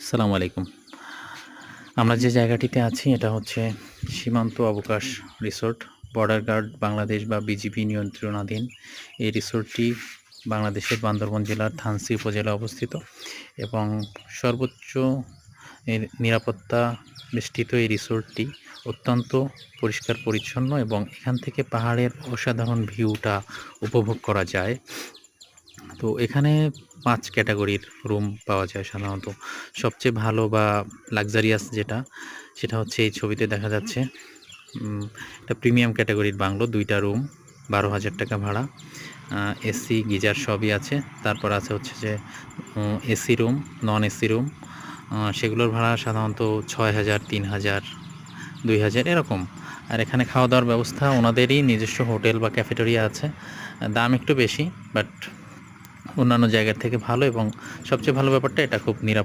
আসসালামু আলাইকুম। আমরা যে জায়গাটিতে আছি, এটা হচ্ছে সীমান্ত অবকাশ রিসোর্ট। বর্ডার গার্ড বাংলাদেশ বা বিজিবি নিয়ন্ত্রণাধীন এই রিসোর্টটি বাংলাদেশের বান্দরবান জেলার থানসি উপজেলায় অবস্থিত এবং সর্বোচ্চ নিরাপত্তা বেষ্টিত এই রিসোর্টটি অত্যন্ত পরিষ্কার পরিচ্ছন্ন এবং এখান থেকে পাহাড়ের অসাধারণ ভিউটা উপভোগ করা যায়। তো এখানে পাঁচ ক্যাটাগরির রুম পাওয়া যায় সাধারণত। সবচেয়ে ভালো বা লাক্সারিয়াস যেটা, সেটা হচ্ছে এই ছবিতে দেখা যাচ্ছে। এটা প্রিমিয়াম ক্যাটাগরির বাংলো, দুইটা রুম, বারো হাজার টাকা ভাড়া। এসি, গিজার সবই আছে। তারপর আছে হচ্ছে যে AC room, non AC room. সেগুলোর ভাড়া সাধারণত ছয় হাজার, তিন হাজার, দুই হাজার এরকম। আর এখানে খাওয়া দাওয়ার ব্যবস্থা, ওনাদেরই নিজস্ব হোটেল বা ক্যাফেটেরিয়া আছে। দাম একটু বেশি বাট অন্যান্য জায়গার থেকে ভালো এবং সবচেয়ে ভালো ব্যাপারটা এটা খুব নিরাপদ।